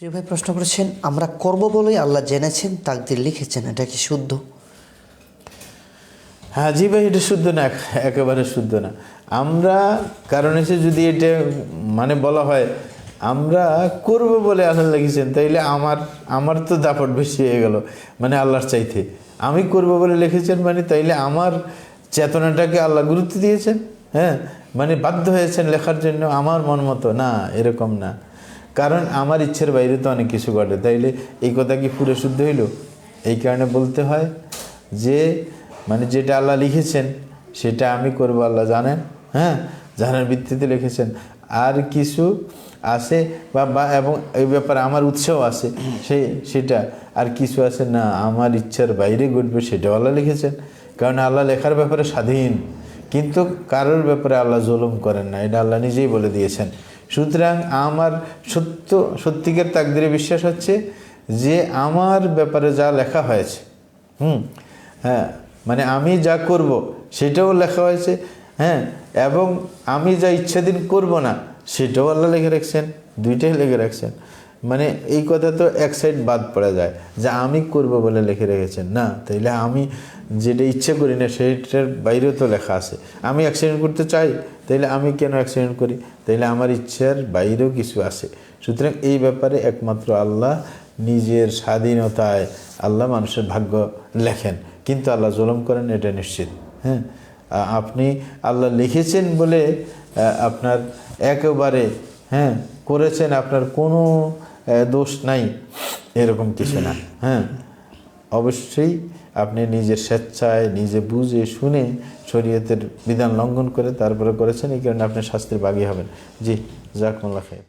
প্রিয় ভাই, প্রশ্ন করেছেন, আমরা করব বলেই আল্লাহ জেনেছেন, তাকদির লিখেছেন, এটা কি শুদ্ধ? হ্যাঁ জি ভাই, এটা শুদ্ধ না, একেবারে শুদ্ধ না। আমরা, কারণ এসে যদি এটা মানে বলা হয়, আমরা করব বলে আল্লাহ লিখেছেন, তাইলে আমার আমার তো দাপট বেশি হয়ে গেল মানে আল্লাহর চাইতে। আমি করব বলে লিখেছেন মানে তাইলে আমার চেতনাটাকে আল্লাহ গুরুত্ব দিয়েছেন হ্যাঁ? মানে বাধ্য হয়েছেন লেখার জন্য, আমার মন মতো, না, এরকম না। কারণ আমার ইচ্ছের বাইরে তো অনেক কিছু ঘটে। তাইলে এই কথা কি পুরো শুদ্ধ হইল? এই কারণে বলতে হয় যে মানে যেটা আল্লাহ লিখেছেন, সেটা আমি করব, আল্লাহ জানেন। হ্যাঁ জানার ভিত্তিতে লিখেছেন। আর কিছু আছে বা বা, এবং এই ব্যাপারে আমার উৎসাহ আছে, সে, সেটা। আর কিছু আছে, না, আমার ইচ্ছার বাইরে ঘটবে, সেটাও আল্লাহ লিখেছেন। কারণ আল্লাহ লেখার ব্যাপারে স্বাধীন। কিন্তু কারোর ব্যাপারে আল্লাহ জুলুম করেন না, এটা আল্লাহ নিজেই বলে দিয়েছেন। সুতরাং আমার সত্য, সত্যিকার তাকদিরে বিশ্বাস হচ্ছে যে আমার ব্যাপারে যা লেখা হয়েছে, হুম হ্যাঁ মানে আমি যা করব সেটাও লেখা হয়েছে হ্যাঁ এবং আমি যা ইচ্ছাদিন করব না সেটাও আল্লাহ লিখে রাখছেন, দুইটাই লিখে রাখছেন। মানে এই কথা তো এক সাইড বাদ পড়া যায় যে আমি করব বলে লিখে রেখেছেন। না, তাইলে আমি যেটা ইচ্ছে করি না, সেইটার বাইরেও তো লেখা আছে। আমি অ্যাক্সিডেন্ট করতে চাই, তাইলে আমি কেন অ্যাক্সিডেন্ট করি? তাইলে আমার ইচ্ছার বাইরেও কিছু আছে। সুতরাং এই ব্যাপারে একমাত্র আল্লাহ নিজের স্বাধীনতায় আল্লাহ মানুষের ভাগ্য লেখেন। কিন্তু আল্লাহ জুলুম করেন, এটা নিশ্চিত। হ্যাঁ? আপনি আল্লাহ লিখেছেন বলে আপনার একেবারে হ্যাঁ করেছেন আপনার কোনো দোষ নাই। এরকম কিছু না। হ্যাঁ? অবশ্যই আপনি নিজের স্বেচ্ছায়, নিজে বুঝে, শুনে শরীয়তের বিধান লঙ্ঘন করে তারপরে করেছেন, এই কারণে আপনি শাস্তির বাগী হবেন। জি জাকমুল্লা খাই